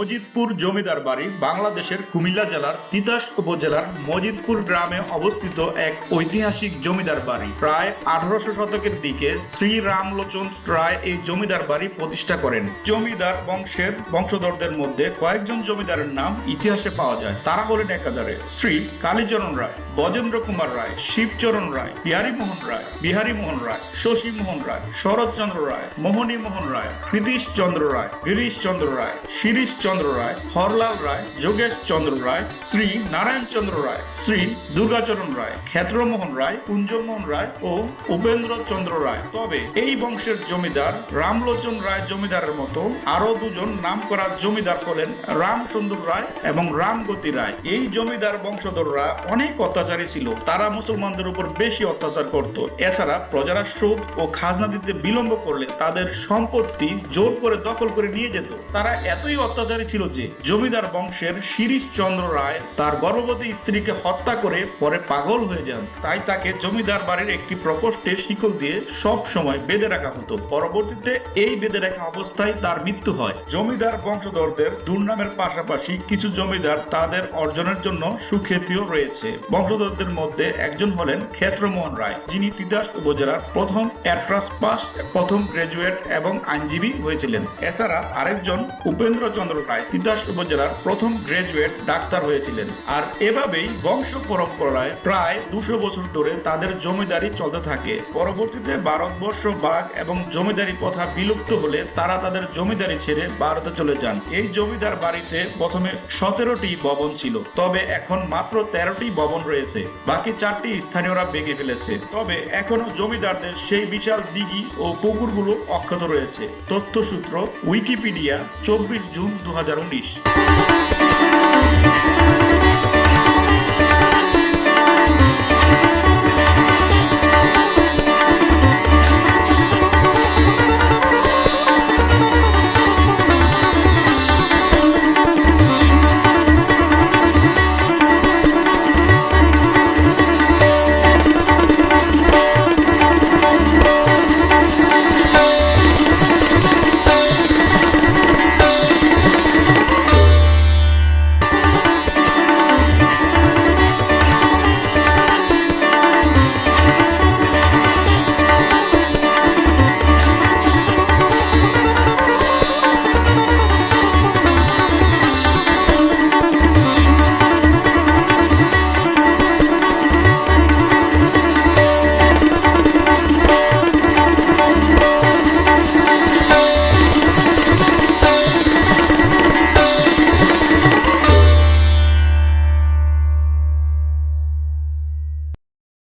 মজিদপুর জমিদার বাড়ি বাংলাদেশের কুমিল্লা জেলার তিতাস উপজেলার মজিদপুর গ্রামে অবস্থিত এক ঐতিহাসিক জমিদার বাড়ি। প্রায় আঠারোশো শতকের দিকে শ্রী রামলোচন রায় এই জমিদার বাড়ি প্রতিষ্ঠা করেন। জমিদার বংশের বংশধরদের মধ্যে কয়েকজন জমিদারের নাম ইতিহাসে পাওয়া যায়। তারা হলেন একাধারে শ্রী কালীচরণ রায়, বজেন্দ্র কুমার রায়, শিবচরণ রায় বিহারী মোহন রায় বিহারী মোহন রায় শশী মোহন রায়, শরৎচন্দ্র রায় মোহনী মোহন রায় কৃতিশ চন্দ্র রায় গিরিশ চন্দ্র রায় শিরিশ চন্দ্র রায়, হরলাল রায়, যোগেশ চন্দ্র রায়, শ্রী নারায়ণ চন্দ্র রায়, শ্রী দুর্গাচরণ রায়, ক্ষেত্রমোহন রায়, কুঞ্জমোহন রায় ও উপেন্দ্র চন্দ্র রায়। তবে এই বংশের জমিদার রামলোচন রায় জমিদারের মতো আরও দুজন নাম করা জমিদার হলেন রামসুন্দর রায় এবং রামগতি রায়। এই জমিদার বংশধররা অনেক অত্যাচারী ছিল। তারা মুসলমানদের উপর বেশি অত্যাচার করত। এছাড়া প্রজারা সুদ ও খাজনা দিতে বিলম্ব করলে তাদের সম্পত্তি জোর করে দখল করে নিয়ে যেত। তারা এতই অত্যাচারী ছিল যে, জমিদার বংশের শিরিশ চন্দ্র রায় তার গর্ভবতী স্ত্রীকে হত্যা করে পরে পাগল হয়ে যান। তাই তাকে জমিদার বাড়ির একটি প্রকোষ্ঠে শিকল দিয়ে সব সময় বেঁধে রাখা হতো। পরবর্তীতে এই বেঁধে রাখা অবস্থায় তার মৃত্যু হয়। জমিদার বংশধরদের দুর্নামের পাশাপাশি কিছু জমিদার তাদের অর্জনের জন্য সুখ্যাতিও রয়েছে। বংশধরদের মধ্যে একজন হলেন ক্ষেত্রমোহন রায়। যিনি তিতাস উপজেলার প্রথম এয়ারক্রাস পাস, প্রথম গ্রাজুয়েট এবং আইনজীবী হয়েছিলেন। এছাড়া আরেকজন উপেন্দ্র রায় তিতাস উপজেলার প্রথম গ্রাজুয়েট ডাক্তার হয়েছিলেন। আর এভাবেই বংশ পরম্পরায় প্রায় দুশো বছর ধরে তাদের জমিদারি চলতে থাকে। পরবর্তীতে ভারতবর্ষ বাঘ এবং জমিদারি প্রথা বিলুপ্ত হলে তারা তাদের জমিদারি ছেড়ে ভারতে চলে যান। এই জমিদার বাড়িতে প্রথমে সতেরোটি ভবন ছিল, তবে এখন মাত্র তেরোটি ভবন রয়েছে। বাকি চারটি স্থানীয়রা ভেঙে ফেলেছে। তবে এখনও জমিদারদের সেই বিশাল দিঘি ও পুকুরগুলো অক্ষত রয়েছে। তথ্যসূত্র উইকিপিডিয়া, চব্বিশ জুন দু do um lixo.